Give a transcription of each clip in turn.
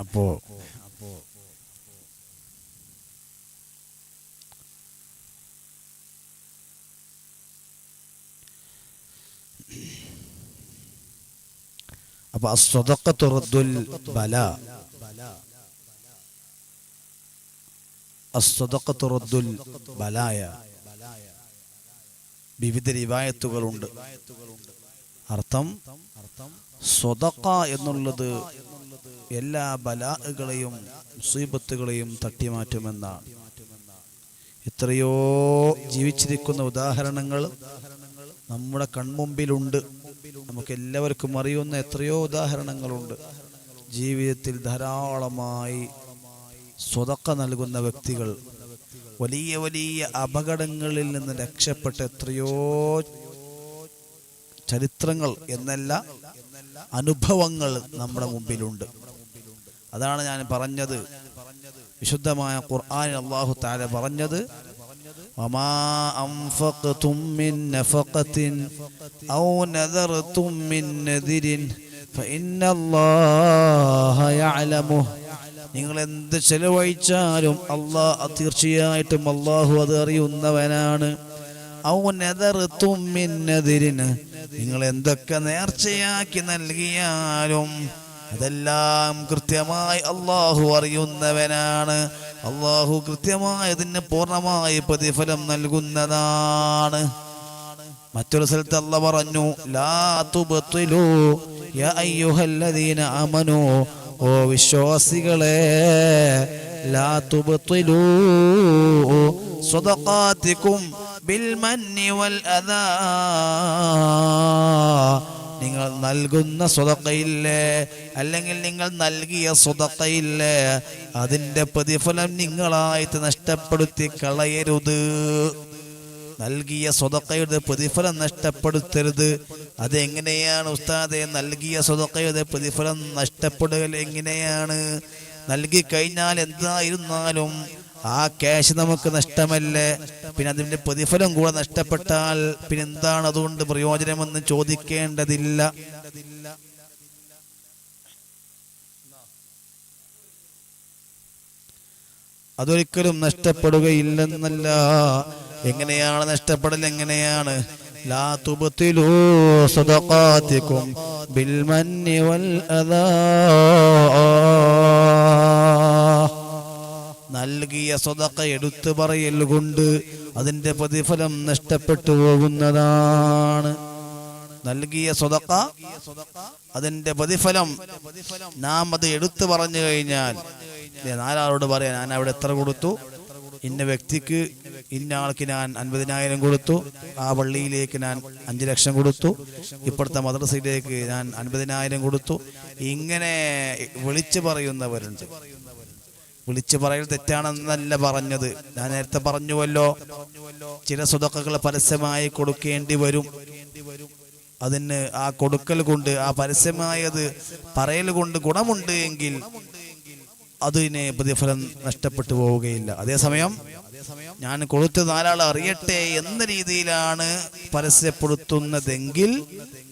അപ്പോ അപ്പൊ അസ്വതക്കത്തുറദ്ദുൽ ബല അസ്വതക്കത്തുറദ്ദുൽ ബലായ വിവിധ റിവായത്തുകളുണ്ട് അർത്ഥം സ്വതക്ക എന്നുള്ളത് എല്ലാ ബലാകളെയും മുസീബത്തുകളെയും തട്ടിമാറ്റുമെന്നാണ് എത്രയോ ജീവിച്ചിരിക്കുന്ന ഉദാഹരണങ്ങൾ നമ്മുടെ കൺമുമ്പിലുണ്ട്. നമുക്ക് എല്ലാവർക്കും അറിയുന്ന എത്രയോ ഉദാഹരണങ്ങളുണ്ട്. ജീവിതത്തിൽ ധാരാളമായി സ്വതക്ക നൽകുന്ന വ്യക്തികൾ വലിയ വലിയ അപകടങ്ങളിൽ നിന്ന് രക്ഷപ്പെട്ട എത്രയോ ചരിത്രങ്ങൾ എന്നല്ല അനുഭവങ്ങൾ നമ്മുടെ മുമ്പിലുണ്ട് അതാണ് ഞാൻ പറഞ്ഞത് വിശുദ്ധമായ ഖുർആൻ അള്ളാഹു താല പറഞ്ഞത് وما أنفقتم من نفقة أو نذرتم من نذر فإن الله يعلمه നിങ്ങൾ എന്ത് ചെലവഴിച്ചാലും അള്ളാഹ് തീർച്ചയായിട്ടും അള്ളാഹു അത് അറിയുന്നവനാണ് ഔനതിന് നിങ്ങൾ എന്തൊക്കെ നേർച്ചയാക്കി നൽകിയാലും അതെല്ലാം കൃത്യമായി അള്ളാഹു അറിയുന്നവനാണ്. അള്ളാഹു കൃത്യമായി അതിന് പൂർണമായി പ്രതിഫലം നൽകുന്നതാണ്. മറ്റൊരു സ്ഥലത്ത് അല്ല പറഞ്ഞു ലാ അമനു ഓ വിശ്വാസികളെ ലാ സ്വതക്കാത്തിക്കും ബിൽ മന്നി വൽ അദാ നിങ്ങൾ നൽകുന്ന സ്വതക്കയില്ലേ? അല്ലെങ്കിൽ നിങ്ങൾ നൽകിയ സ്വതക്കയില്ലേ? അതിന്റെ പ്രതിഫലം നിങ്ങളായിട്ട് നഷ്ടപ്പെടുത്തി കളയരുത്. നൽകിയ സ്വതക്കയുടെ പ്രതിഫലം നഷ്ടപ്പെടുത്തരുത്. അതെങ്ങനെയാണ് ഉസ്താദെ? നൽകിയ സ്വതക്കയുടെ പ്രതിഫലം നഷ്ടപ്പെടുക എങ്ങനെയാണ്? നൽകി കഴിഞ്ഞാൽ എന്തായിരുന്നാലും ആ ക്യാഷ് നമുക്ക് നഷ്ടമല്ലേ? പിന്നെ അതിന്റെ പ്രതിഫലം കൂടെ നഷ്ടപ്പെട്ടാൽ പിന്നെ എന്താണ് അതുകൊണ്ട് പ്രയോജനമെന്ന് ചോദിക്കേണ്ടതില്ല. അതൊരിക്കലും നഷ്ടപ്പെടുകയില്ലെന്നല്ല. എങ്ങനെയാണ് നഷ്ടപ്പെടൽ എങ്ങനെയാണ്? ലാ തുബത്തിലൂ സദഖാത്തിക്കും ബിൽ മന്നി വൽ അദാ. നൽകിയ സ്വതക്ക എടുത്തു പറയൽ കൊണ്ട് അതിന്റെ പ്രതിഫലം നഷ്ടപ്പെട്ടു പോകുന്നതാണ്. നൽകിയ സ്വതക്ക അതിന്റെ പ്രതിഫലം നാം അത് എടുത്തു പറഞ്ഞു കഴിഞ്ഞാൽ നാലാളോട് പറയാം ഞാൻ അവിടെ എത്ര കൊടുത്തു? ഇന്ന വ്യക്തിക്ക് ഇന്ന ആൾക്ക് ഞാൻ അൻപതിനായിരം കൊടുത്തു. ആ പള്ളിയിലേക്ക് ഞാൻ അഞ്ചു ലക്ഷം കൊടുത്തു. ഇപ്പോഴത്തെ മദ്രസയിലേക്ക് ഞാൻ അൻപതിനായിരം കൊടുത്തു. ഇങ്ങനെ വിളിച്ചു പറയുന്നവരുണ്ട്. വിളിച്ചു പറയൽ തെറ്റാണെന്നല്ല പറഞ്ഞത്. ഞാൻ നേരത്തെ പറഞ്ഞുവല്ലോ ചില സ്വതക്കകൾ പരസ്യമായി കൊടുക്കേണ്ടി വരും. അതിന് ആ കൊടുക്കൽ കൊണ്ട് ആ പരസ്യമായത് പറയൽ കൊണ്ട് ഗുണമുണ്ട് എങ്കിൽ അതിന് പ്രതിഫലം നഷ്ടപ്പെട്ടു പോവുകയില്ല. അതേസമയം ഞാൻ കൊടുത്ത നാലാൾ അറിയട്ടെ എന്ന രീതിയിലാണ് പരസ്യപ്പെടുത്തുന്നതെങ്കിൽ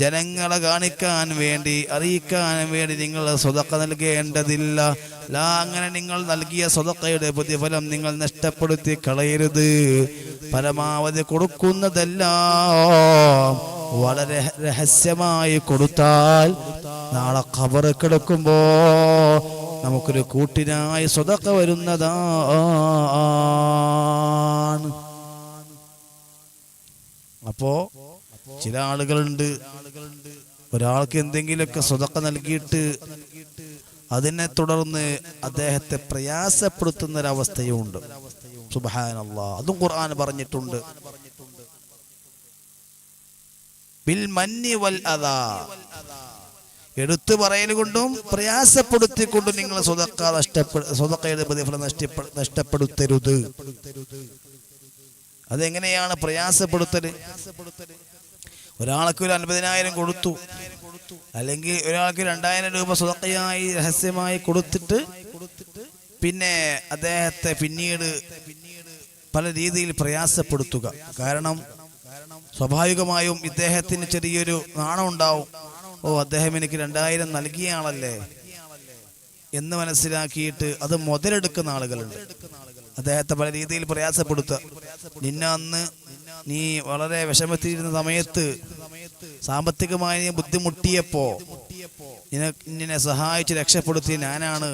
ജനങ്ങളെ കാണിക്കാൻ വേണ്ടി അറിയിക്കാൻ വേണ്ടി നിങ്ങൾ സ്വതക്ക നൽകേണ്ടതില്ല. അങ്ങനെ നിങ്ങൾ നൽകിയ സ്വതക്കയുടെ പ്രതിഫലം നിങ്ങൾ നഷ്ടപ്പെടുത്തി കളയരുത്. പരമാവധി കൊടുക്കുന്നതെല്ലാം വളരെ രഹസ്യമായി കൊടുത്താൽ നാളെ കബറ് കിടക്കുമ്പോ നമുക്കൊരു കൂട്ടിനായി സ്വതക്ക വരുന്നതാണ്. അപ്പോ ചില ആളുകളുണ്ട് ഒരാൾക്ക് എന്തെങ്കിലുമൊക്കെ സ്വതക്ക നൽകിയിട്ട് അതിനെ തുടർന്ന് അദ്ദേഹത്തെ പ്രയാസപ്പെടുത്തുന്ന ഒരവസ്ഥയുണ്ട് സുബാനല്ല അതും ഖുർആൻ പറഞ്ഞിട്ടുണ്ട്. ബിൽ മന്നി വൽ എടുത്തു പറയൽ കൊണ്ടും പ്രയാസപ്പെടുത്തിക്കൊണ്ടും നിങ്ങൾ സ്വതക്ക നഷ്ടപ്പെടു സ്വതക്കയുടെ പ്രതിഫലം നഷ്ടപ്പെ നഷ്ടപ്പെടുത്തരുത്. അതെങ്ങനെയാണ് പ്രയാസപ്പെടുത്തൽ? ഒരാൾക്ക് ഒരു അൻപതിനായിരം കൊടുത്തു. അല്ലെങ്കിൽ ഒരാൾക്ക് രണ്ടായിരം രൂപ സ്വതക്കയായി രഹസ്യമായി കൊടുത്തിട്ട് പിന്നെ അദ്ദേഹത്തെ പിന്നീട് പല രീതിയിൽ പ്രയാസപ്പെടുത്തുക. കാരണം സ്വാഭാവികമായും ഇദ്ദേഹത്തിന് ചെറിയൊരു നാണം ഉണ്ടാവും. ഓ അദ്ദേഹം എനിക്ക് രണ്ടായിരം നൽകിയ ആളല്ലേ എന്ന് മനസ്സിലാക്കിയിട്ട് അത് മുതലെടുക്കുന്ന ആളുകളുണ്ട്. അദ്ദേഹത്തെ പല രീതിയിൽ പ്രയാസപ്പെടുത്തുക. നിന്നെ അന്ന് നീ വളരെ വിഷമത്തിയിരുന്ന സമയത്ത് സാമ്പത്തികമായി നീ ബുദ്ധിമുട്ടിയപ്പോ നിന്നെ നിന്നെ സഹായിച്ച് രക്ഷപ്പെടുത്തി ഞാനാണ്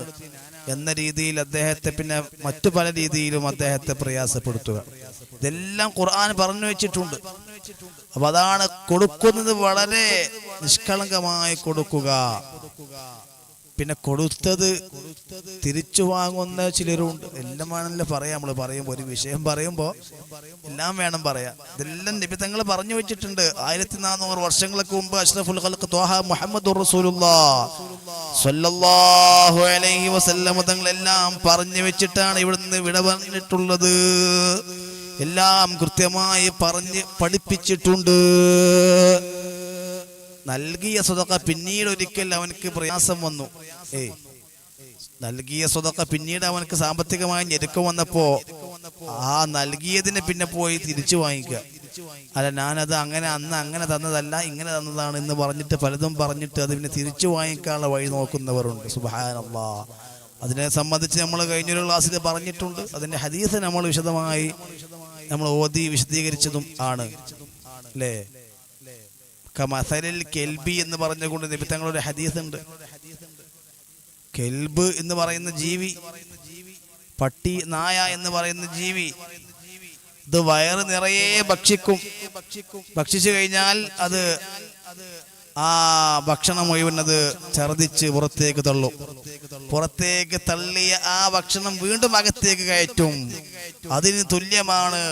എന്ന രീതിയിൽ അദ്ദേഹത്തെ പിന്നെ മറ്റു പല രീതിയിലും അദ്ദേഹത്തെ പ്രയാസപ്പെടുത്തുക. ഇതെല്ലാം ഖുർആൻ പറഞ്ഞു വെച്ചിട്ടുണ്ട്. അപ്പൊ അതാണ് കൊടുക്കുന്നത് വളരെ നിഷ്കളങ്കമായി കൊടുക്കുക. പിന്നെ കൊടുത്തത് തിരിച്ചു വാങ്ങുന്ന ചിലരുണ്ട്. എല്ലാം വേണമല്ലോ പറയാം നമ്മൾ പറയുമ്പോൾ ഒരു വിഷയം പറയുമ്പോ എല്ലാം വേണം പറയാം ഇതെല്ലാം നിബിധങ്ങൾ പറഞ്ഞു വെച്ചിട്ടുണ്ട്. ആയിരത്തി നാനൂറ് വർഷങ്ങൾക്ക് മുമ്പ് അഷ്റഫുൽ മുഹമ്മദ് സല്ലല്ലാഹു അലൈഹി വസല്ലം തങ്ങളെല്ലാം പറഞ്ഞു വെച്ചിട്ടാണ് ഇവിടുന്ന് വിട പറഞ്ഞിട്ടുള്ളത് എല്ലാം കൃത്യമായി പറഞ്ഞ് പഠിപ്പിച്ചിട്ടുണ്ട്. നൽകിയ സ്വതക്ക പിന്നീട് ഒരിക്കൽ അവനക്ക് പ്രയാസം വന്നു. ഏയ്. നൽകിയ സ്വതക്ക പിന്നീട് അവനക്ക് സാമ്പത്തികമായി ഞെരുക്കം വന്നപ്പോ ആ നൽകിയതിനെ പിന്നെ പോയി തിരിച്ചു വാങ്ങിക്കുക. അല്ല ഞാനത് അങ്ങനെ അന്ന് അങ്ങനെ തന്നതല്ല ഇങ്ങനെ തന്നതാണ് എന്ന് പറഞ്ഞിട്ട് പലതും പറഞ്ഞിട്ട് അത് പിന്നെ തിരിച്ചു വാങ്ങിക്കാനുള്ള വഴി നോക്കുന്നവരുണ്ട്. സുബാനല്ലാ അതിനെ സംബന്ധിച്ച് നമ്മൾ കഴിഞ്ഞൊരു ക്ലാസ്സിൽ പറഞ്ഞിട്ടുണ്ട്. അതിന്റെ ഹദീസ് നമ്മൾ വിശദമായി നമ്മൾ ഓതി വിശദീകരിച്ചതും ആണ്. അല്ലേ? കമസലിൽ കെൽബി എന്ന് പറഞ്ഞുകൊണ്ട് നിമിത്തങ്ങളൊരു ഹദീസ് ഉണ്ട് കെൽബ് എന്ന് പറയുന്ന ജീവി പട്ടി നായ എന്ന് പറയുന്ന ജീവി ഇത് വയറ് നിറയെ ഭക്ഷിക്കും. ഭക്ഷിച്ചു കഴിഞ്ഞാൽ അത് ആ ഭക്ഷണം മുഴുവനത് ഛർദിച്ച് പുറത്തേക്ക് തള്ളും. പുറത്തേക്ക് തള്ളിയ ആ ഭക്ഷണം വീണ്ടും അകത്തേക്ക് കയറ്റും. അതിന് തുല്യമാണ്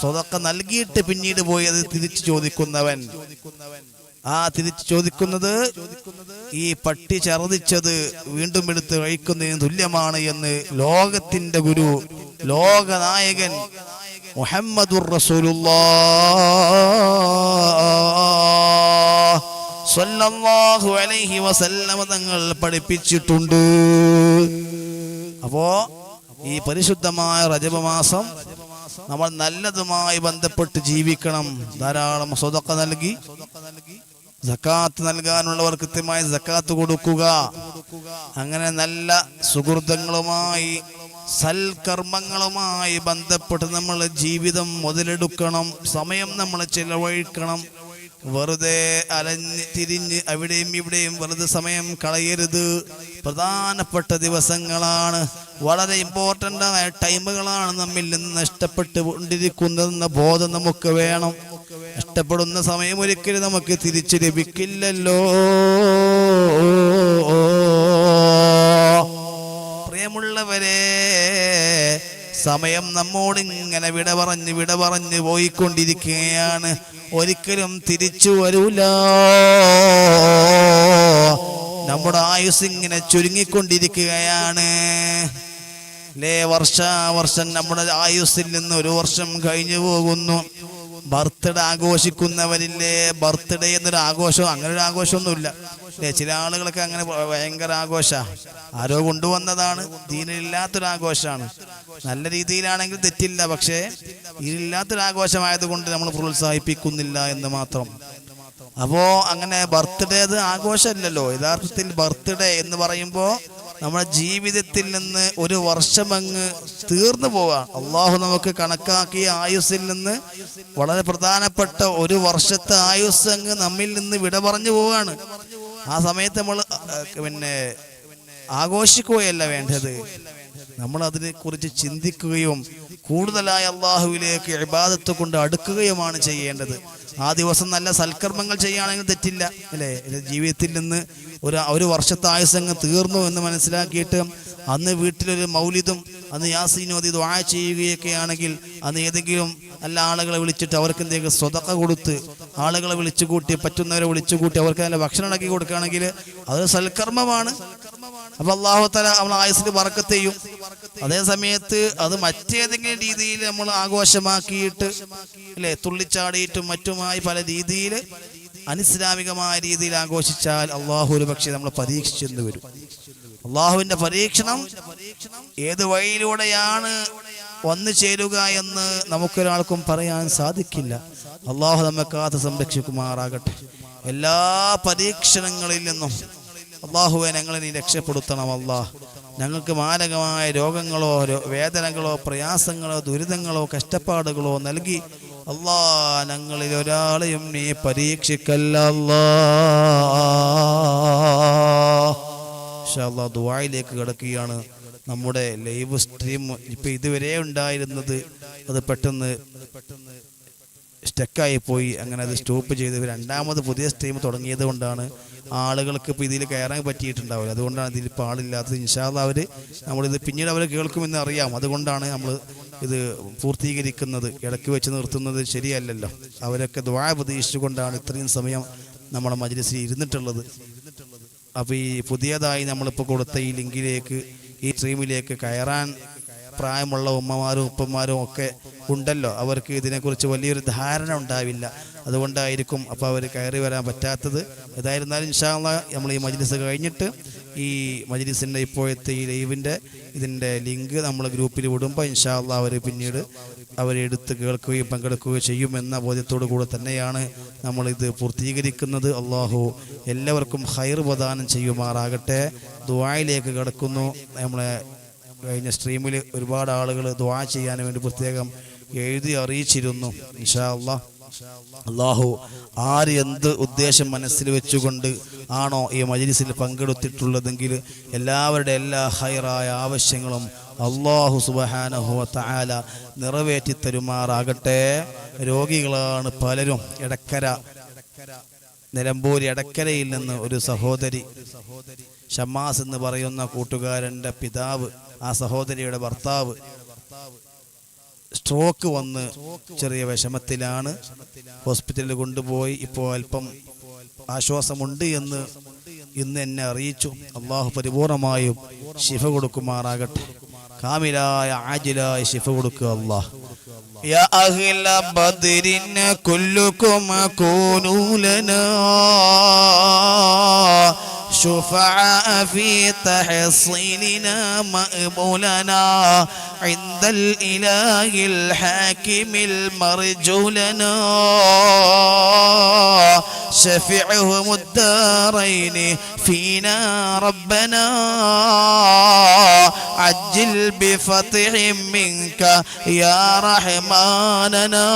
സ്വതക്ക നൽകിയിട്ട് പിന്നീട് പോയി അത് തിരിച്ചു ചോദിക്കുന്നവൻ. ആ തിരിച്ചു ചോദിക്കുന്നത് ഈ പട്ടി ഛർദിച്ചത് വീണ്ടും എടുത്ത് കഴിക്കുന്നതിന് തുല്യമാണ് എന്ന് ലോകത്തിന്റെ ഗുരു ലോകനായകൻ മുഹമ്മദുർ റസൂലുള്ളാഹു അലൈഹി വസല്ലമ തങ്ങൾ പഠിപ്പിച്ചിട്ടുണ്ട്. അപ്പോ ഈ പരിശുദ്ധമായ റജബ മാസം നമ്മൾ നല്ലതുമായി ബന്ധപ്പെട്ട് ജീവിക്കണം. ധാരാളം സ്വതൊക്കെ നൽകി. സക്കാത്ത് നൽകാനുള്ളവർ കൃത്യമായി സക്കാത്ത് കൊടുക്കുക. അങ്ങനെ നല്ല സുഹൃത്തുക്കളുമായി സൽക്കർമ്മങ്ങളുമായി ബന്ധപ്പെട്ട് നമ്മൾ ജീവിതം മുതലെടുക്കണം സമയം നമ്മൾ ചിലവഴിക്കണം. വെറുതെ അലഞ്ഞ് തിരിഞ്ഞ് അവിടെയും ഇവിടെയും വെറുതെ സമയം കളയരുത്. പ്രധാനപ്പെട്ട ദിവസങ്ങളാണ്. വളരെ ഇമ്പോർട്ടന്റ് ആയ ടൈമുകളാണ് നമ്മിൽ നിന്ന് നഷ്ടപ്പെട്ടു കൊണ്ടിരിക്കുന്നതെന്ന ബോധം നമുക്ക് വേണം. നഷ്ടപ്പെടുന്ന സമയം ഒരിക്കലും നമുക്ക് തിരിച്ചു ലഭിക്കില്ലല്ലോ. പ്രിയമുള്ളവരെ സമയം നമ്മോട് ഇങ്ങനെ വിട പറഞ്ഞ് വിട പറഞ്ഞ് പോയിക്കൊണ്ടിരിക്കുകയാണ്. ഒരിക്കലും തിരിച്ചു വരൂല. നമ്മുടെ ആയുസ് ഇങ്ങനെ ചുരുങ്ങിക്കൊണ്ടിരിക്കുകയാണ്. ലേ വർഷാവർഷം നമ്മുടെ ആയുസ്സിൽ നിന്ന് ഒരു വർഷം കഴിഞ്ഞു പോകുന്നു. ബർത്ത്ഡേ ആഘോഷിക്കുന്നവരില്ലേ? ബർത്ത്ഡേ എന്നൊരു ആഘോഷം അങ്ങനെ ഒരു ആഘോഷമൊന്നുമില്ല. ചില ആളുകളൊക്കെ അങ്ങനെ ഭയങ്കര ആഘോഷ. ആരോ കൊണ്ടുവന്നതാണ്. ദീനിലില്ലാത്തൊരു ആഘോഷമാണ്. നല്ല രീതിയിലാണെങ്കിൽ തെറ്റില്ല പക്ഷേ ഇതിലില്ലാത്തൊരു ആഘോഷമായതുകൊണ്ട് നമ്മൾ പ്രോത്സാഹിപ്പിക്കുന്നില്ല എന്ന് മാത്രം. അപ്പോ അങ്ങനെ ബർത്ത്ഡേ അത് ആഘോഷമല്ലല്ലോ. യഥാർത്ഥത്തിൽ ബർത്ത്ഡേ എന്ന് പറയുമ്പോൾ നമ്മുടെ ജീവിതത്തിൽ നിന്ന് ഒരു വർഷം അങ്ങ് തീർന്നു പോവാണ് അള്ളാഹു നമുക്ക് കണക്കാക്കിയ ആയുസ്സിൽ നിന്ന് വളരെ പ്രധാനപ്പെട്ട ഒരു വർഷത്തെ ആയുസ് അങ്ങ് നമ്മിൽ നിന്ന് വിട പറഞ്ഞു പോവാണ് ആ സമയത്ത് നമ്മൾ പിന്നെ ആഘോഷിക്കുകയല്ല വേണ്ടത്. നമ്മൾ അതിനെ കുറിച്ച് ചിന്തിക്കുകയും കൂടുതലായി അള്ളാഹുവിലേക്ക് ഇബാദത്ത് കൊണ്ട് അടുക്കുകയുമാണ് ചെയ്യേണ്ടത്. ആ ദിവസം നല്ല സൽക്കർമ്മങ്ങൾ ചെയ്യുകയാണെങ്കിൽ തെറ്റില്ല. അല്ലേ? ജീവിതത്തിൽ നിന്ന് ഒരു ഒരു വർഷത്തെ ആയുസങ്ങ് തീർന്നു എന്ന് മനസ്സിലാക്കിയിട്ട് അന്ന് വീട്ടിലൊരു മൗലിദും അന്ന് യാസീനോദി ദ്വാ ചെയ്യുകയൊക്കെ ആണെങ്കിൽ അന്ന് ഏതെങ്കിലും നല്ല ആളുകളെ വിളിച്ചിട്ട് അവർക്ക് എന്തെങ്കിലും സ്വതക്ക കൊടുത്ത് ആളുകളെ വിളിച്ചു കൂട്ടി പറ്റുന്നവരെ വിളിച്ചു കൂട്ടി അവർക്ക് നല്ല ഭക്ഷണം ഉണ്ടാക്കി കൊടുക്കുകയാണെങ്കിൽ അതൊരു സൽക്കർമ്മമാണ്. അപ്പൊ അള്ളാഹു തല അവൾ ആയുസിൽ വറക്കത്ത് ചെയ്യും. അതേ സമയത്ത് അത് മറ്റേതെങ്കിലും രീതിയിൽ നമ്മൾ ആഘോഷമാക്കിയിട്ട് അല്ലെ തുള്ളിച്ചാടിയിട്ടും മറ്റുമായി പല രീതിയിൽ അനിസ്ലാമികമായ രീതിയിൽ ആഘോഷിച്ചാൽ അള്ളാഹു ഒരു പക്ഷേ നമ്മൾ പരീക്ഷിച്ചെന്ന് വരും. അള്ളാഹുവിന്റെ പരീക്ഷണം ഏത് വഴിയിലൂടെയാണ് വന്നു ചേരുക എന്ന് നമുക്കൊരാൾക്കും പറയാൻ സാധിക്കില്ല. അള്ളാഹു നമ്മെ കാത്ത് സംരക്ഷിക്കുമാറാകട്ടെ. എല്ലാ പരീക്ഷണങ്ങളിൽ നിന്നും അള്ളാഹുവെ ഞങ്ങളെ നീ രക്ഷപ്പെടുത്തണം അള്ളാഹ്. ഞങ്ങൾക്ക് മാരകമായ രോഗങ്ങളോ വേദനകളോ പ്രയാസങ്ങളോ ദുരിതങ്ങളോ കഷ്ടപ്പാടുകളോ നൽകി അള്ളാ ഞങ്ങളിൽ ഒരാളെയും നീ പരീക്ഷിക്കല്ല കിടക്കുകയാണ്. നമ്മുടെ ലൈവ് സ്ട്രീം ഇപ്പൊ ഇതുവരെ ഉണ്ടായിരുന്നത്. അത് പെട്ടെന്ന് സ്റ്റക്കായി പോയി. അങ്ങനെ അത് സ്റ്റോപ്പ് ചെയ്ത് രണ്ടാമത് പുതിയ സ്ട്രീം തുടങ്ങിയത് കൊണ്ടാണ് ആളുകൾക്ക് ഇപ്പോൾ ഇതിൽ കയറാൻ പറ്റിയിട്ടുണ്ടാവില്ല അതുകൊണ്ടാണ് ഇതിൽ ഇപ്പോൾ ആളില്ലാത്തത്. ഇൻഷാല്ല അവർ നമ്മളിത് പിന്നീട് അവർ കേൾക്കുമെന്ന് അറിയാം. അതുകൊണ്ടാണ് നമ്മൾ ഇത് പൂർത്തീകരിക്കുന്നത്. ഇടയ്ക്ക് വെച്ച് നിർത്തുന്നത് ശരിയല്ലല്ലോ. അവരൊക്കെ ദ്വാ പ്രതീക്ഷിച്ചുകൊണ്ടാണ് ഇത്രയും സമയം നമ്മുടെ മജ്ലിസിൽ ഇരുന്നിട്ടുള്ളത്. അപ്പോൾ ഈ പുതിയതായി നമ്മളിപ്പോൾ കൊടുത്ത ഈ ലിങ്കിലേക്ക് ഈ സ്ട്രീമിലേക്ക് കയറാൻ പ്രായമുള്ള ഉമ്മമാരും ഉപ്പന്മാരും ഒക്കെ ഉണ്ടല്ലോ. അവർക്ക് ഇതിനെക്കുറിച്ച് വലിയൊരു ധാരണ ഉണ്ടാവില്ല. അതുകൊണ്ടായിരിക്കും അപ്പോൾ അവർ കയറി വരാൻ പറ്റാത്തത്. ഏതായിരുന്നാലും ഇൻഷാല്ല നമ്മൾ ഈ മജ്ലിസ് കഴിഞ്ഞിട്ട് ഈ മജ്ലിസിന്റെ ഇപ്പോഴത്തെ ഈ ലൈവിന്റെ ഇതിന്റെ ലിങ്ക് നമ്മൾ ഗ്രൂപ്പിൽ വിടുമ്പോൾ ഇൻഷാല്ല അവർ പിന്നീട് അവരെടുത്ത് കേൾക്കുകയും പങ്കെടുക്കുകയും ചെയ്യുമെന്ന ബോധ്യത്തോടു കൂടെ തന്നെയാണ് നമ്മളിത് പൂർത്തീകരിക്കുന്നത്. അള്ളാഹു എല്ലാവർക്കും ഹൈർ പ്രദാനം ചെയ്യുമാറാകട്ടെ. ദുബായിലേക്ക് കിടക്കുന്നു. നമ്മളെ കഴിഞ്ഞ സ്ട്രീമിൽ ഒരുപാട് ആളുകൾ ദ്വാ ചെയ്യാൻ വേണ്ടി പ്രത്യേകം എഴുതി അറിയിച്ചിരുന്നു ഇൻഷാ അള്ളാ അള്ളാഹു ആര് എന്ത് ഉദ്ദേശം മനസ്സിൽ വെച്ചുകൊണ്ട് ആണോ ഈ മജ്ലിസിൽ പങ്കെടുത്തിട്ടുള്ളതെങ്കിൽ എല്ലാവരുടെ എല്ലാ ഹൈറായ ആവശ്യങ്ങളും അള്ളാഹു സുബഹാനഹു താല നിറവേറ്റി തരുമാറാകട്ടെ രോഗികളാണ് പലരും. എടക്കര നിലമ്പൂർ എടക്കരയിൽ നിന്ന് ഒരു സഹോദരി ഷമ്മാസ് എന്ന് പറയുന്ന കൂട്ടുകാരന്റെ പിതാവ് ആ സഹോദരിയുടെ ഭർത്താവ് സ്ട്രോക്ക് വന്ന് ചെറിയ വിഷമത്തിലാണ്. ഹോസ്പിറ്റലിൽ കൊണ്ടുപോയി. ഇപ്പോൾ അല്പം ആശ്വാസമുണ്ട് എന്ന് ഇന്ന് എന്നെ അറിയിച്ചു. അള്ളാഹു പരിപൂർണമായും ശിഫ കൊടുക്കുമാറാകട്ടെ. കാമിലായ ആജിലായ ശിഫ കൊടുക്കുക അള്ളാഹ്. يا أهل بدر كلكم كونوا لنا شفعاء في تحصيلنا مأمولنا عند الإله الحاكم المرجو لنا شفعهم الدارين فينا ربنا عجل بفتح منك يا رحماننا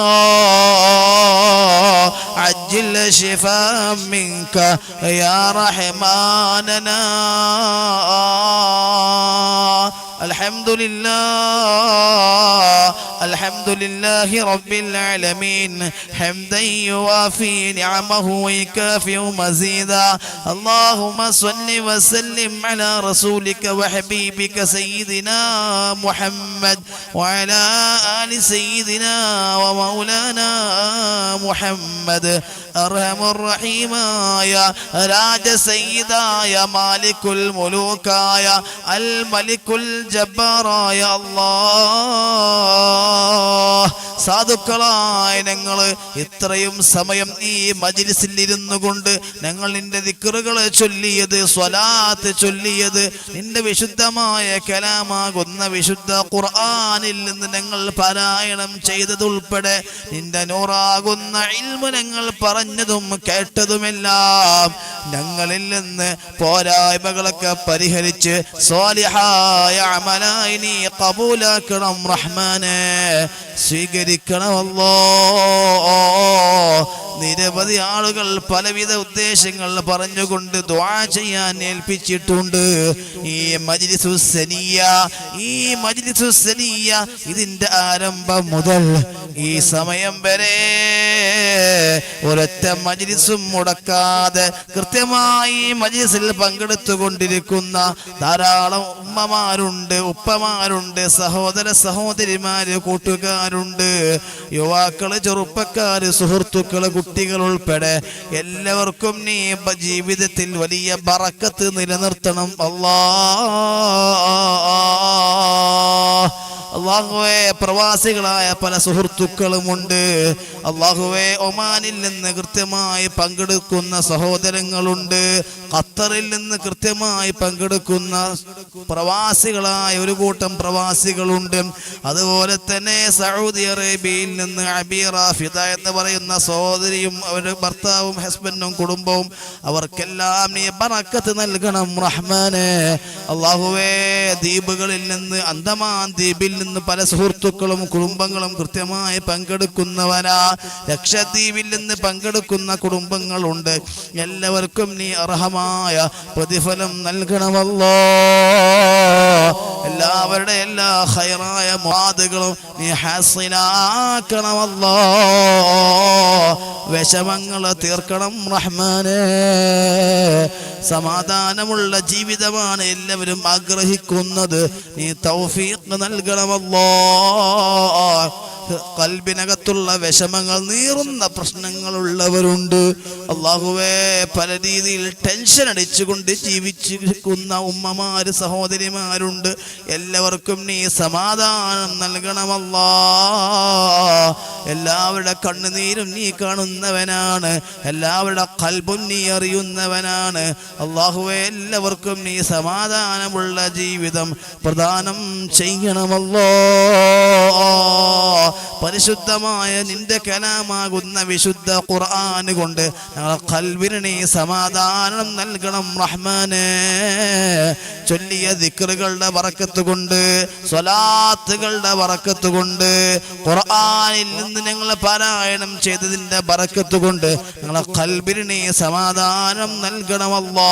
عجل شفاء منك يا رحماننا الحمد لله الحمد لله رب العالمين. حمدا يوافي نعمه ويكافئ مزيدا. اللهم صل وسلم على رسولك وحبيبك سيدنا محمد وعلى آل سيدنا ومولانا محمد. أرحم الرحيمايا راج سيدايا مالك الملوكايا الملك الجبار يا الله. സാധുക്കളായ ഞങ്ങൾ ഇത്രയും സമയം ഈ മജിലിസിൽ ഇരുന്നു കൊണ്ട് ഞങ്ങൾ നിന്റെ ദിക്കറുകളെ ചൊല്ലിയത് സ്വലാത്ത് ചൊല്ലിയത് നിന്റെ വിശുദ്ധമായ കലാമാകുന്ന വിശുദ്ധ ഖുർആാനിൽ നിന്ന് ഞങ്ങൾ പാരായണം ചെയ്തതുൾപ്പെടെ നിന്റെ നൂറാകുന്ന ഇൽമു ഞങ്ങൾ പറഞ്ഞതും കേട്ടതുമെല്ലാം ഞങ്ങളിൽ നിന്ന് പോരായ്മകളൊക്കെ പരിഹരിച്ച് സ്വാലിഹായ അമലായി നീ കബൂലാക്കണം റഹ്മാനെ. സ്വീകരിക്കണമല്ലോ നിരവധി നിരവധി ആളുകൾ പലവിധ ഉദ്ദേശങ്ങൾ പറഞ്ഞുകൊണ്ട് ദ്വാ ചെയ്യാൻ ഏൽപ്പിച്ചിട്ടുണ്ട്. ഈ മജ്ലിസു സനിയ ഈ മജ്ലിസു സനിയ ഇതിന്റെ ആരംഭം മുതൽ ഈ സമയം വരെ ഒരൊറ്റ മജ്ലിസും മുടക്കാതെ കൃത്യമായി മജ്ലിസിൽ പങ്കെടുത്തുകൊണ്ടിരിക്കുന്ന ധാരാളം ഉമ്മമാരുണ്ട് ഉപ്പമാരുണ്ട് സഹോദര സഹോദരിമാര് കൂട്ടുകാരുണ്ട്. യുവാക്കൾ ചെറുപ്പക്കാര് സുഹൃത്തുക്കൾ കുട്ടികൾ ഉൾപ്പെടെ എല്ലാവർക്കും നീ ജീവിതത്തിൽ വലിയ ബറക്കത്ത് നിലനിർത്തണം. അല്ലാ. അള്ളാഹുവെ പ്രവാസികളായ പല സുഹൃത്തുക്കളുമുണ്ട്. അള്ളാഹുവെ ഒമാനിൽ നിന്ന് കൃത്യമായി പങ്കെടുക്കുന്ന സഹോദരങ്ങളുണ്ട്. ഖത്തറിൽ നിന്ന് കൃത്യമായി പങ്കെടുക്കുന്ന പ്രവാസികളായ ഒരു കൂട്ടം പ്രവാസികളുണ്ട്. അതുപോലെ തന്നെ സൗദി അറേബ്യയിൽ നിന്ന് അബീറ ഫിദ എന്ന് പറയുന്ന സഹോദരിയും അവരുടെ ഭർത്താവും ഹസ്ബൻഡും കുടുംബവും അവർക്കെല്ലാം നീ പറക്കത്ത് നൽകണം റഹ്മാനെ. അള്ളാഹുവേ ദ്വീപുകളിൽ നിന്ന് അന്തമാൻ ദ്വീപിൽ നിന്ന് പല സുഹൃത്തുക്കളും കുടുംബങ്ങളും കൃത്യമായി പങ്കെടുക്കുന്നവരാ. ലക്ഷദ്വീപിൽ നിന്ന് പങ്കെടുക്കുന്ന കുടുംബങ്ങളുണ്ട്. എല്ലാവർക്കും നീ അർഹമായ പ്രതിഫലം നൽകണമല്ലോ. എല്ലാവരുടെ എല്ലാ ഹൈറായ മാതുകളും നീ ഹാസിനാക്കണമല്ലോ വിഷമങ്ങൾ തീർക്കണം റഹ്മാനെ. സമാധാനമുള്ള ജീവിതമാണ് എല്ലാവരും ആഗ്രഹിക്കുന്നത്. നീ തൗഫീഖ് നൽകണമല്ലോ. കൽബിനകത്തുള്ള വിഷമങ്ങൾ നീറുന്ന പ്രശ്നങ്ങളുള്ളവരുണ്ട്. അള്ളാഹുവേ പല രീതിയിൽ ടെൻഷൻ അടിച്ചുകൊണ്ട് ജീവിച്ചിരിക്കുന്ന ഉമ്മമാര് സഹോദരിമാരുണ്ട് എല്ലാവർക്കും നീ സമാധാനം നൽകണമല്ലാ. എല്ലാവരുടെ കണ്ണുനീരും നീ കാണുന്നവനാണ്. എല്ലാവരുടെ കൽബും നീ അറിയുന്നവനാണ്. അള്ളാഹുവെ എല്ലാവർക്കും നീ സമാധാനമുള്ള ജീവിതം പ്രദാനം ചെയ്യണമല്ലോ. പരിശുദ്ധമായ നിന്റെ കലാമാകുന്ന വിശുദ്ധ ഖുർആൻ കൊണ്ട് ഞങ്ങളെ കൽവിന് നീ സമാധാനം നൽകണം റഹ്മാനെ. ചൊല്ലിയ ദിക്റുകളുടെ വറക്കത്ത് കൊണ്ട് സ്വലാത്തുകളുടെ വറക്കത്ത് കൊണ്ട് ഖുർആനിൽ നിന്ന് ഞങ്ങൾ പാരായണം ചെയ്തതിന്റെ ബറക്കത്ത് കൊണ്ട് ഞങ്ങളെ കൽബിന് നീ സമാധാനം നൽകണമല്ലോ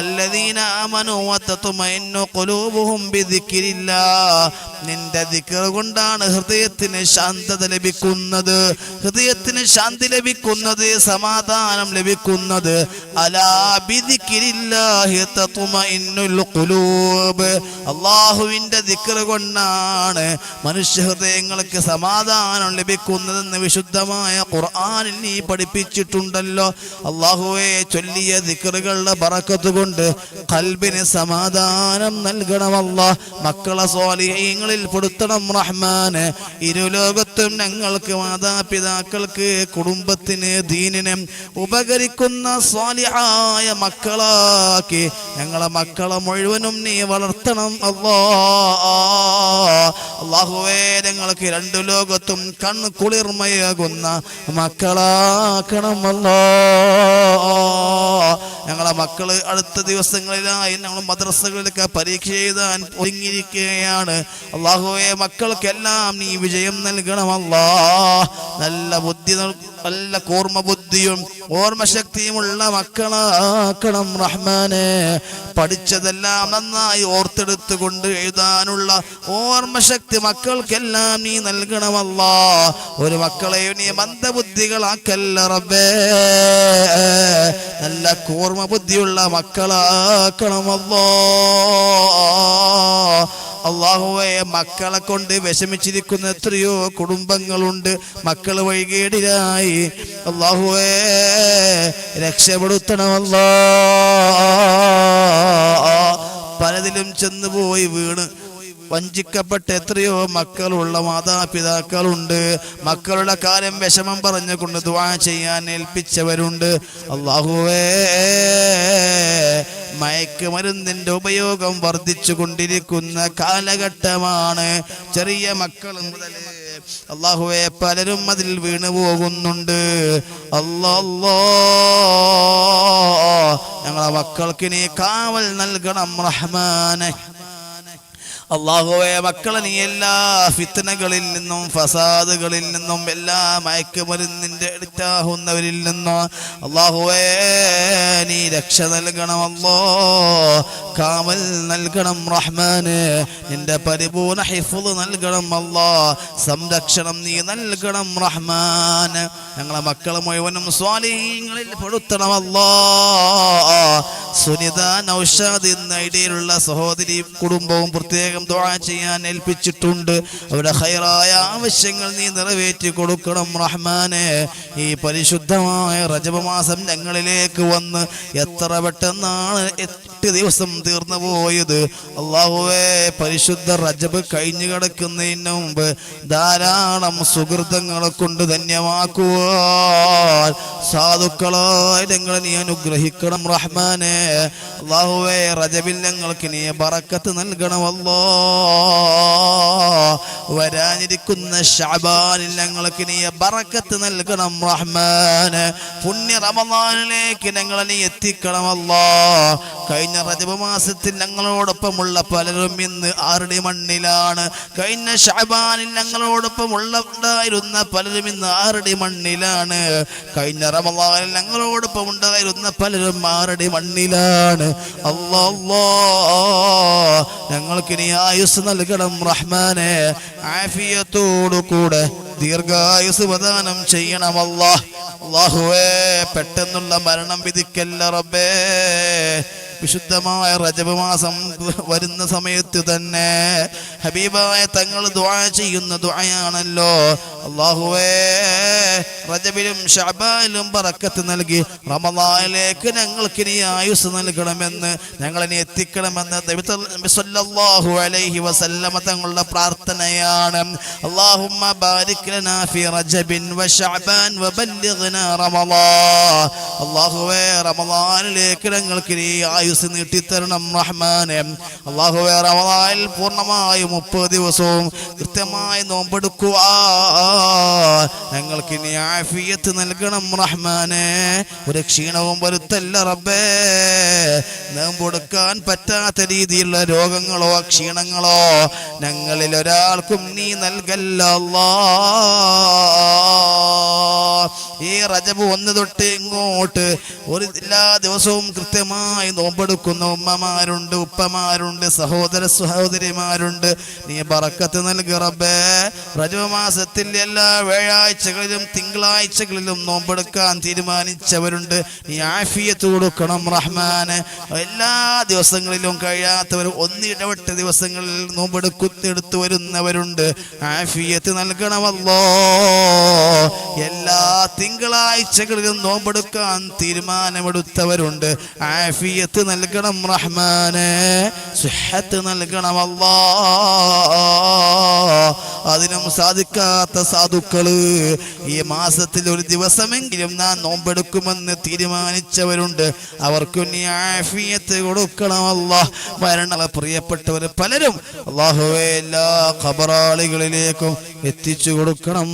الذين آمنوا وتطمئن قلوبهم بذكر الله നിന്റെ ദിക്കർ കൊണ്ടാണ് ഹൃദയത്തിന് ശാന്തത ലഭിക്കുന്നത് ഹൃദയത്തിന് ശാന്തി ലഭിക്കുന്നത് സമാധാനം ലഭിക്കുന്നത് അലാ ബിദിക്രില്ലാഹി തത്മഇന്നുൽ ഖുലൂബ്. അല്ലാഹുവിന്റെ ദിക്ർ കൊണ്ടാണ് മനുഷ്യ ഹൃദയങ്ങൾക്ക് സമാധാനം ലഭിക്കുന്നതെന്ന് വിശുദ്ധമായ ഖുർആനിൽ നീ പഠിപ്പിച്ചിട്ടുണ്ടല്ലോ. അള്ളാഹുവെ ചൊല്ലിയ ദിക്റുകളുടെ ബറക്കത്ത് കൊണ്ട് കൽബിന് സമാധാനം നൽകണമല്ല മക്കളെ സ്വാലിഹ്യങ്ങളിൽ പെടുത്തണം റഹ്മാന്. ഇരുലോകത്തും ഞങ്ങൾക്ക് മാതാപിതാക്കൾക്ക് കുടുംബത്തിന് ദീനിന് ഉപകരിക്കുന്ന സ്വാലിഹായ മക്കളാക്കി ഞങ്ങളെ മക്കളെ മുഴുവനും നീ വളർത്തണം അല്ലോ അള്ളാഹുവേ ഞങ്ങൾക്ക് രണ്ടു ലോകത്തും കണ്ണ് കുളിർമയാകുന്ന മക്കളാക്കണമല്ലോ ഞങ്ങളെ മക്കൾ അടുത്ത ദിവസങ്ങളിലായി ഞങ്ങൾ മദ്രസകളിലൊക്കെ പരീക്ഷ എഴുതാൻ ഒരുങ്ങിയിരിക്കുകയാണ്. അള്ളാഹുവെ മക്കൾക്കെല്ലാം നീ വിജയം നൽകണമല്ലോ നല്ല ബുദ്ധി നൽ- നല്ല കൂർമ്മ ബുദ്ധിയും ഓർമ്മശക്തിയുമുള്ള മക്കളാക്കണം റഹ്മാനെ. പഠിച്ചതെല്ലാം നന്നായി ഓർത്തെടുത്തുകൊണ്ട് എഴുതാനുള്ള ഓർമ്മശക്തി മക്കൾക്കെല്ലാം നീ നൽകണമല്ല. ഒരു മക്കളെ നീ മന്ദബുദ്ധികളാക്കല്ല റബ്ബേ. നല്ല കൂർമ്മ ബുദ്ധിയുള്ള മക്കളാക്കണമല്ലോ. അള്ളാഹുവെ മക്കളെ കൊണ്ട് വിഷമിച്ചിരിക്കുന്ന എത്രയോ കുടുംബങ്ങളുണ്ട്. മക്കൾ വൈകേടിലായി അള്ളാഹുവേ രക്ഷപ്പെടുത്തണമല്ലോ. പലതിലും ചെന്നുപോയി വീണ്. വഞ്ചിക്കപ്പെട്ട എത്രയോ മക്കളുള്ള മാതാപിതാക്കളുണ്ട്. മക്കളുടെ കാര്യം വിഷമം പറഞ്ഞുകൊണ്ട് ദുആ ചെയ്യാൻ ഏൽപ്പിച്ചവരുണ്ട്. അള്ളാഹുവേ മയക്കുമരുന്നിന്റെ ഉപയോഗം വർദ്ധിച്ചു കൊണ്ടിരിക്കുന്ന കാലഘട്ടമാണ്. ചെറിയ മക്കൾ അള്ളാഹുവെ പലരും അതിൽ വീണു പോകുന്നുണ്ട്. അല്ലാ ഞങ്ങളെ മക്കൾക്ക് നീ കാവൽ നൽകണം റഹ്മാനെ. അള്ളാഹുവെ മക്കളെ നീ എല്ലാ ഫിത്തനകളിൽ നിന്നും ഫസാദുകളിൽ നിന്നും എല്ലാ മയക്കുമരുന്നിന്റെ അടുത്താകുന്നവരിൽ നിന്നും അള്ളാഹുവേ നീ രക്ഷ നൽകണമല്ലോ കാമൽ നൽകണം റഹ്മാന്. നിന്റെ പരിപൂർണ ഹിഫുദ് നൽകണം അല്ലോ സംരക്ഷണം നീ നൽകണം റഹ്മാൻ ഞങ്ങളെ മക്കൾ മുഴുവനും സ്വാലിഹീങ്ങളിൽ പെടുത്തണമല്ലോ സുനിത നൗഷാദ് എന്ന ഇടയിലുള്ള സഹോദരി കുടുംബവും പ്രത്യേകം ദുആ ചെയ്യാൻ ഏൽപ്പിച്ചിട്ടുണ്ട്. അവരുടെ ഹൈറായ ആവശ്യങ്ങൾ നീ നിറവേറ്റി കൊടുക്കണം റഹ്മാനെ. ഈ പരിശുദ്ധമായ റജബ മാസം ഞങ്ങളിലേക്ക് വന്ന് എത്ര പെട്ടെന്നാണ് എട്ട് ദിവസം തീർന്നു പോയത്. അള്ളാഹുവേ പരിശുദ്ധ റജബ് കഴിഞ്ഞു കിടക്കുന്നതിന് മുമ്പ് ധാരാളം സുഹൃതങ്ങളെ കൊണ്ട് ധന്യമാക്കുവാൻ സാധുക്കളായി ഞങ്ങളെ നീ അനുഗ്രഹിക്കണം റഹ്മാനെ. അള്ളാഹുവേ റജബിൽ ഞങ്ങൾക്ക് നീ ബറക്കത്ത് നൽകണമല്ലോ. വരാനിരിക്കുന്ന ഷാബാനിൽ ഞങ്ങൾക്ക് നീ ബറക്കത്ത് നൽകണം റഹ്മാന്. പുണ്യ റമദാനിലേക്ക് ഞങ്ങളെ നീ എത്തിക്കണമല്ലോ. കഴിഞ്ഞ റജബ് മാസത്തിൽ ഞങ്ങളോടൊപ്പമുള്ള പലരും ഇന്ന് ആരുടെ മണ്ണിലാണ്? കഴിഞ്ഞ ഷാബാനിൽ ഞങ്ങളോടൊപ്പം ഉണ്ടായിരുന്ന പലരും ഇന്ന് ആരുടെ മണ്ണിലാണ്? കഴിഞ്ഞ റമലാനിൽ ഞങ്ങളോടൊപ്പം ഉണ്ടായിരുന്ന പലരും ആരുടെ മണ്ണിലാണ്? അല്ലാ ഞങ്ങൾക്ക് ഇനി ആയുസ് നൽകണം റഹ്മാനെ. ആഫിയത്തോടു കൂടെ ദീർഘായുസ് പ്രദാനം ചെയ്യണമല്ല. അള്ളാഹുവേ പെട്ടെന്നുള്ള മരണം വിധിക്കല്ല റബ്ബേ. വിശുദ്ധമായ റജബ് മാസം വരുന്ന സമയത്ത് തന്നെ ഹബീബായ തങ്ങൾ ദുആ ചെയ്യുന്ന ദുആയാണല്ലോ. അള്ളാഹുവേ റജബിലും ഷബാലും ബറക്കത്ത് നൽകി റമദാനിലേക്ക് ഞങ്ങൾക്ക് ഇനി ആയുസ് നൽകണമെന്ന് ഞങ്ങളിനി എത്തിക്കണമെന്ന് നബി നബി സല്ലല്ലാഹു അലൈഹി വസല്ലമ തങ്ങളുടെ പ്രാർത്ഥനയാണ്. അല്ലാഹുമ്മ ബാരിക് ലനാ ഫി റജബിൻ വശഅബാൻ വബല്ലിഗ്നാ റമളാൻ അല്ലാഹുവേ റമളാനിലേക്ക് ഞങ്ങൾക്ക് നീ ആയുസ് നീട്ടിത്തരണം റഹ്മാനെ. അല്ലാഹുവേ റമളാനിൽ പൂർണമായി മുപ്പത് ദിവസവും കൃത്യമായി നോമ്പെടുക്കുക ഞങ്ങൾക്ക് നീ ആഫിയത്ത് നൽകണം റഹ്മാനെ. ഒരു ക്ഷീണവും വരുത്തല്ല റബ്ബേ. നോമ്പെടുക്കാൻ പറ്റാത്ത രീതിയിലുള്ള രോഗങ്ങളോ ക്ഷീണങ്ങളോ ഞങ്ങളിൽ ഒരാൾക്കും നീ നൽകല്ല അല്ലാ. ഈ റജബ് ഒന്ന് തൊട്ട് ഇങ്ങോട്ട് ഒരു എല്ലാ ദിവസവും കൃത്യമായി നോമ്പെടുക്കുന്ന ഉമ്മമാരുണ്ട് ഉപ്പമാരുണ്ട് സഹോദര സഹോദരിമാരുണ്ട്. നീ പറക്കത്ത് നൽകി റബ്ബേ. റജബ് മാസത്തിൽ എല്ലാ വ്യാഴാഴ്ചകളിലും തിങ്കളാഴ്ചകളിലും നോമ്പെടുക്കാൻ തീരുമാനിച്ചവരുണ്ട്. നീ ആഫിയത്ത് കൊടുക്കണം റഹ്മാന്. എല്ലാ ദിവസങ്ങളിലും കഴിയാത്തവർ ഒന്നിടവട്ട ദിവസങ്ങളിൽ നോമ്പെടുക്കുത്തെടുത്തു വരുന്നവരുണ്ട്. ആഫിയത്ത് നൽകണമല്ലോ എല്ലാ തിങ്കളാഴ്ചകളിലും നോമ്പെടുക്കാൻ തീരുമാനമെടുത്തവരുണ്ട്. ആഫിയത്ത് നൽകണം റഹ്മാന്. സുഹത്ത് നൽകണം അല്ലാ അതിനും സാധിക്കാത്ത സാധുക്കൾ ഈ മാസത്തിൽ ഒരു ദിവസമെങ്കിലും നാം നോമ്പെടുക്കുമെന്ന് തീരുമാനിച്ചവരുണ്ട്. അവർക്ക് നീ ആഫിയത്ത് കൊടുക്കണമല്ല മരണ പ്രിയപ്പെട്ടവർ പലരും അള്ളാഹുവെ എല്ലാ ഖബറാളികളിലേക്കും എത്തിച്ചു കൊടുക്കണം